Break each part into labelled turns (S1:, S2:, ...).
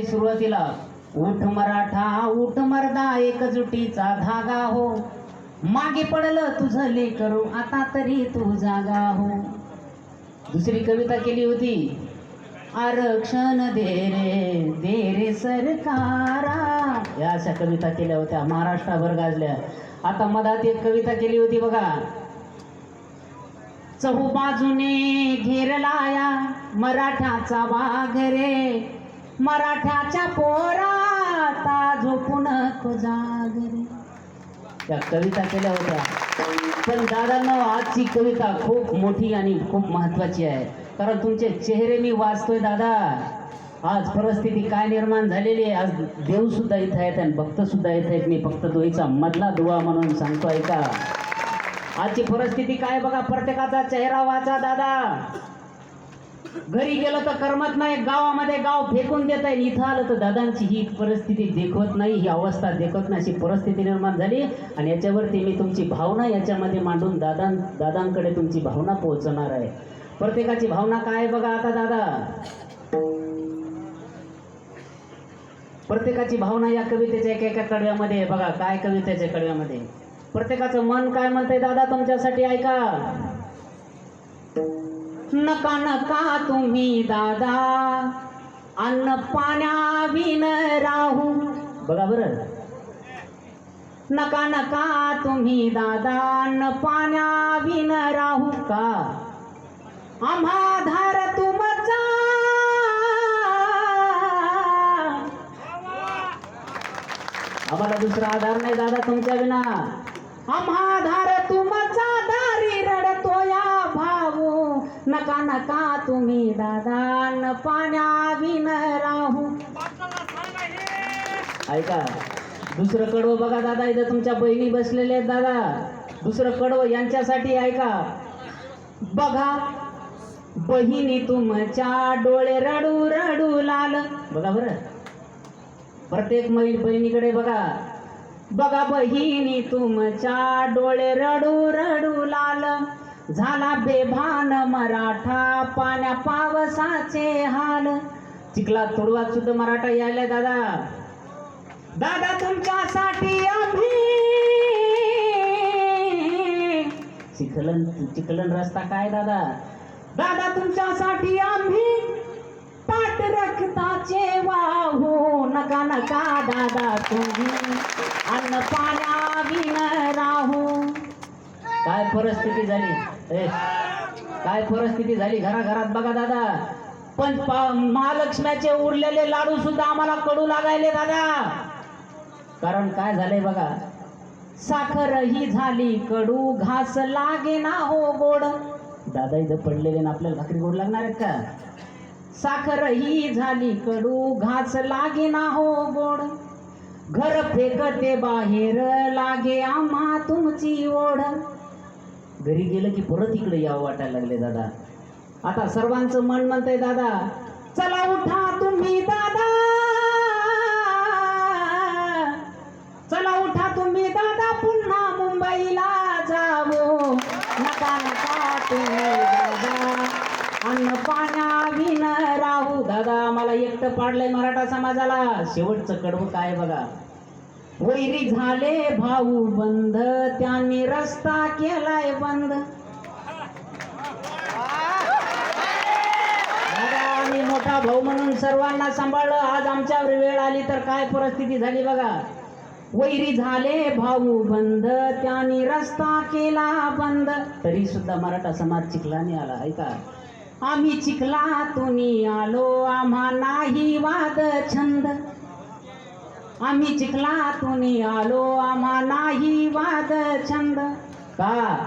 S1: सुरुवातीला उठ मराठा उठ मरदा एकजुटीचा धागा हो. मागे पडलं तुझं लेकरू आता तरी तू जागा हो. दुसरी कविता केली होती आरक्षण दे रे दे रे सरकारा. या अशा कविता केल्या होत्या महाराष्ट्राभर गाजल्या. आता मधात एक कविता केली होती बघा. चहू बाजूने घेरलाया मराठाचा वाघ रे. मराठ्याच्या पोराता झोपून जाग त्या कविता केल्या होत्या. पण दादांना आजची कविता खूप मोठी आणि खूप महत्वाची आहे. कारण तुमचे चेहरे मी वाचतोय दादा. आज परिस्थिती काय निर्माण झालेली आहे? आज देव सुद्धा इथं आहेत आणि भक्त सुद्धा इथं आहेत. मी फक्त दोईचा मधला दुवा म्हणून सांगतो ऐका. आजची परिस्थिती काय बघा? प्रत्येकाचा चेहरा वाचा दादा. घरी गेलं तर करमत नाही गावामध्ये गाव फेकून देत आहे. इथं आलं तर दादांची ही परिस्थिती देखवत नाही ही अवस्था देखवत नाही. अशी परिस्थिती निर्माण झाली. आणि याच्यावरती मी तुमची भावना याच्यामध्ये मांडून दादां दादांकडे तुमची भावना पोहोचणार आहे. प्रत्येकाची भावना काय बघा आता दादा? प्रत्येकाची भावना या कवितेच्या एका एका कडव्यामध्ये बघा काय कवितेच्या कडव्यामध्ये? प्रत्येकाचं मन काय म्हणतंय? दादा तुमच्यासाठी ऐका. नका नका तुम्ही दादा. अन्न पाण्याविन राहू. बघा बरं. नका नका तुम्ही दादा अन्न पाण्याविन राहू का? आम्हा धार तुमचा. आम्हाला दुसरा आधार नाही दादा तुमच्या विना. आम्हा धार तुमचा. नका नका तुम्ही दादा न पाण्या विन राहू. ऐका दुसरं कडवं बघा दादा इथं तुमच्या बहिणी बसलेल्या आहेत दादा. दुसरं कडवं यांच्यासाठी ऐका. बघा बहिणी तुमच्या डोळे रडू रडू लाल. बघा बरं. प्रत्येक मै बहिणीकडे बघा. बघा बहिणी तुमच्या डोळे रडू रडू लाल. झाला बेभान मराठा पाण्या पावसाचे हाल. चिखला तुडवात सुद्धा मराठा यायला दादा. दादा तुमच्यासाठी आम्ही चिखलन चिखलन रस्ता काय दादा? दादा तुमच्यासाठी आम्ही पाठ रक्ताचे वाहू. नका नका दादा तुम्ही. अन्न पाण्या विन काय परिस्थिती झाली? काय परिस्थिती झाली? घराघरात बघा दादा. पण महालक्ष्म्याचे उरलेले लाडू सुद्धा आम्हाला कडू लागायले दादा. कारण काय झालंय बघा? साखर ही झाली कडू घास लागे ना हो गोड. दादा इथं पडलेले ना आपल्याला भाकरी गोड लागणार आहेत का? साखर ही झाली कडू घास लागे ना हो गोड. घर फेकते बाहेर लागे आम्हा तुमची ओढ. घरी गेलं की परत इकडे यावं वाटायला लागले दादा. आता सर्वांचं मन म्हणतंय दादा चला उठा तुम्ही दादा. चला उठा तुम्ही दादा पुन्हा मुंबईला जावो. नका नका तुम्ही दादा. अन्न पाण्या विन राहू दादा. मला एकटं पाडलंय मराठा समाजाला. शेवटचं कडवं काय बघा. वैरी झाले भाऊ बंद त्यांनी रस्ता केलाय बंद. दादा आम्ही मोठा भाऊ म्हणून सर्वांना सांभाळलं. आज आमच्यावर वेळ आली तर काय परिस्थिती झाली बघा. वैरी झाले भाऊ बंद त्यांनी रस्ता केला बंद. तरी सुद्धा मराठा समाज चिखलाने आला ऐका आम्ही चिखला तुम्ही आलो आम्हा नाही वाद छंद. आम्ही चिखलातून आलो आम्हा नाही वाद छंद. का?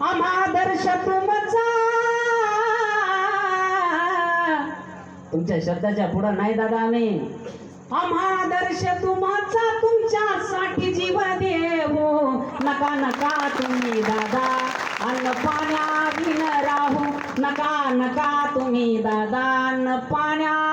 S1: आम्हा दर्श तुमचा तुमच्या शब्दाच्या पुढं नाही दादा आम्ही. आम्हा दर्श तुमचा तुमच्यासाठी जीव देवो. नका नका तुम्ही दादा अन्न पाण्या विन राहू. नका नका तुम्ही दादा अन्न पाण्या